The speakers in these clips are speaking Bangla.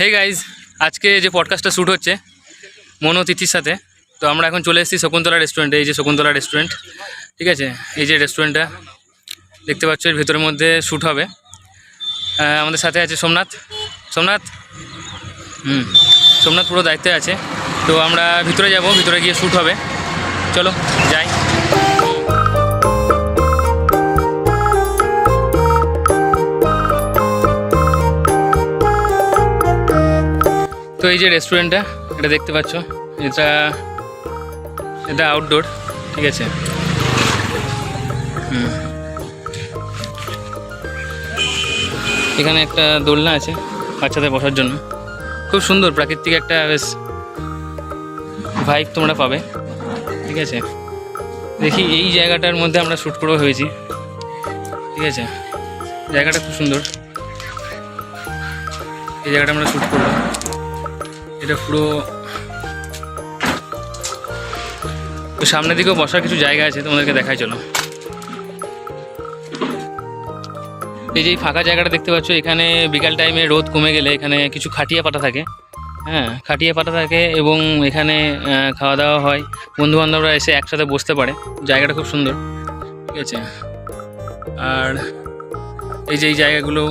হে গাইজ আজকে যে পডকাস্টটা শ্যুট হচ্ছে, মনো তিথির সাথে, তো আমরা এখন চলে এসেছি শকুন্তলা রেস্টুরেন্টে এই যে শকুন্তলা রেস্টুরেন্ট ঠিক আছে? এই যে রেস্টুরেন্টটা দেখতে পাচ্ছ এর ভেতরের মধ্যে শ্যুট হবে। আমাদের সাথে আছে সোমনাথ। সোমনাথ? হুম, সোমনাথ পুরো দায়িত্বে আছে। তো আমরা ভিতরে যাব, ভিতরে গিয়ে শ্যুট হবে। চলো, যাই। তো এই যে রেস্টুরেন্টটা এটা দেখতে পাচ্ছ। এটা এটা আউটডোর ঠিক আছে। এখানে একটা দোলনা আছে, বাচ্চাদের বসার জন্য। খুব সুন্দর, প্রাকৃতিক একটা বেশ ভাইব তোমরা পাবে, ঠিক আছে? দেখি, এই জায়গাটার মধ্যে আমরা শ্যুট করব ভেবেছি, ঠিক আছে? জায়গাটা খুব সুন্দর। এই জায়গাটা আমরা শ্যুট করব। এটা পুরো সামনের দিকেও বসার কিছু জায়গা আছে, তোমাদেরকে দেখাই চলো। এই যে ফাঁকা জায়গাটা দেখতে পাচ্ছ, এখানে বিকাল টাইমে রোদ কমে গেলে এখানে কিছু খাটিয়া পাতা থাকে। হ্যাঁ খাটিয়া পাতা থাকে এবং এখানে খাওয়া দাওয়া হয়। বন্ধু বান্ধবরা এসে একসাথে বসতে পারে। জায়গাটা খুব সুন্দর, ঠিক আছে? আর এই যে এই জায়গাগুলো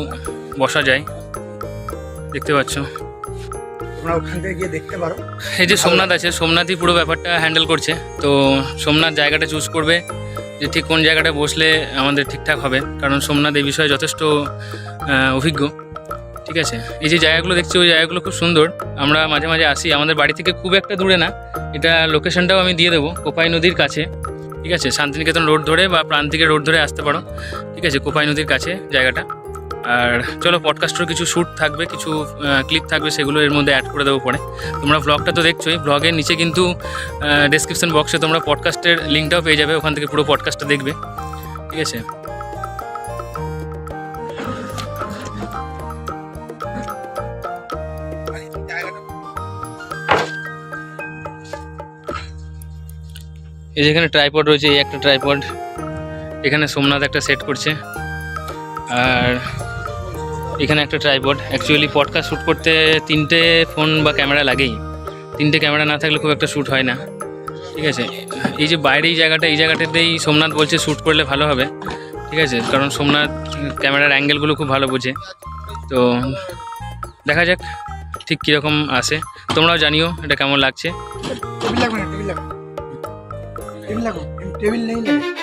বসা যায়, দেখতে পাচ্ছ? তোমরা ওখান থেকে গিয়ে দেখতে পারো। এই যে সোমনাথ আছে, সোমনাথই পুরো ব্যাপারটা হ্যান্ডেল করছে। তো সোমনাথ জায়গাটা চুজ করবে যে ঠিক কোন জায়গাটা বসলে আমাদের ঠিকঠাক হবে। কারণ সোমনাথ এই বিষয়ে যথেষ্ট অভিজ্ঞ। ঠিক আছে? এই যে জায়গাগুলো দেখছি, ওই জায়গাগুলো খুব সুন্দর। আমরা মাঝে মাঝে আসি, আমাদের বাড়ি থেকে খুব একটা দূরে না। এটা লোকেশনটাও আমি দিয়ে দেবো, কোপাই নদীর কাছে। ঠিক আছে? শান্তিনিকেতন রোড ধরে বা প্রান্তিকের রোড ধরে আসতে পারো। ঠিক আছে? কোপাই নদীর কাছে জায়গাটা। আর চলো পডকাস্টের কিছু শ্যুট থাকবে, কিছু ক্লিপ থাকবে, সেগুলো এর মধ্যে অ্যাড করে দেবো পরে। তোমরা ব্লগটা তো দেখছোই ব্লগের নিচে কিন্তু ডেসক্রিপশন বক্সে তোমরা পডকাস্টের লিঙ্কটাও পেয়ে যাবে, ওখান থেকে পুরো পডকাস্টটা দেখবে। ঠিক আছে? এই যেখানে ট্রাইপড রয়েছে, এই একটা ট্রাইপড এখানে সোমনাথ একটা সেট করছে। আর এখানে একটা ট্রাইপড অ্যাকচুয়ালি পডকাস্ট শ্যুট করতে তিনটে ফোন বা ক্যামেরা লাগেই। তিনটে ক্যামেরা না থাকলে খুব একটা শ্যুট হয় না। ঠিক আছে? এই যে বাইরে এই জায়গাটা, এই জায়গাটাতেই সোমনাথ বলছে শ্যুট করলে ভালো হবে। ঠিক আছে? কারণ সোমনাথ ক্যামেরার অ্যাঙ্গেলগুলো খুব ভালো বোঝে। তো দেখা যাক ঠিক কীরকম আসে। তোমরাও জানিও এটা কেমন লাগছে। টেবিল লাগবে না? টেবিল লাগবে। টেবিল লাগবে। টেবিল নেই।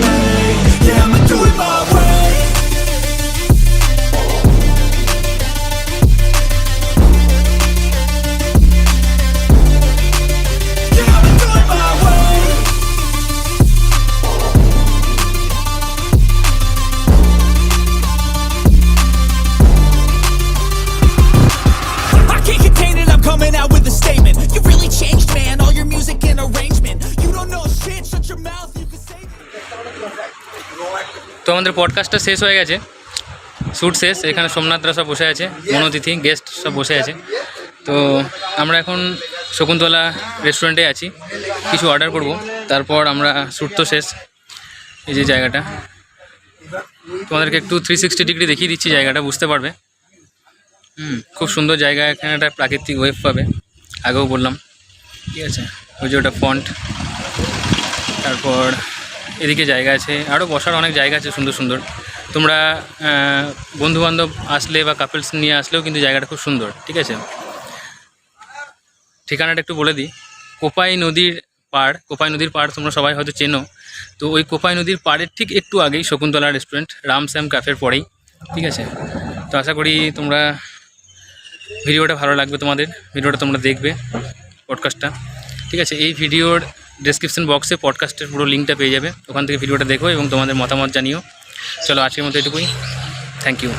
আমাদের পডকাস্টটা শেষ হয়ে গেছে। শ্যুট শেষ, এখানে সোমনাথরা সব বসে আছে, মনোতিথি গেস্ট সব বসে আছে। তো আমরা এখন শকুন্তলা রেস্টুরেন্টে আছি, কিছু অর্ডার করব, তারপর আমরা শ্যুট তো শেষ, এই যে জায়গাটা। তোমাদেরকে একটু থ্রি সিক্সটি ডিগ্রি দেখিয়ে দিচ্ছি জায়গাটা, বুঝতে পারবে। হুম, খুব সুন্দর জায়গা, এখানে একটা প্রাকৃতিক ওয়েভ পাবে, আগেও বললাম। ঠিক আছে, ওই যে ওটা ফন্ট তারপর এদিকে জায়গা আছে আরও বসার অনেক জায়গা আছে সুন্দর সুন্দর। তোমরা বন্ধুবান্ধব আসলে বা কাপলস নিয়ে আসলেও কিন্তু জায়গাটা খুব সুন্দর, ঠিক আছে? ঠিকানাটা একটু বলে দিই। কোপাই নদীর পাড়, কোপাই নদীর পাড় তোমরা সবাই হয়তো চেনো। তো ওই কোপাই নদীর পাড়ের ঠিক একটু আগেই শকুন্তলা রেস্টুরেন্ট রাম শ্যাম ক্যাফের পরেই, ঠিক আছে? তো আশা করি তোমরা ভিডিওটা ভালো লাগবে তোমাদের, ভিডিওটা তোমরা দেখবে পডকাস্টটা ঠিক আছে? এই ভিডিওর ডেসক্রিপশন বক্সে পডকাস্টের পুরো লিঙ্কটা পেয়ে যাবে। ওখান থেকে ভিডিওটা দেখো এবং তোমাদের মতামত জানিও। চলো আজকের মতো এটুকুই। Thank you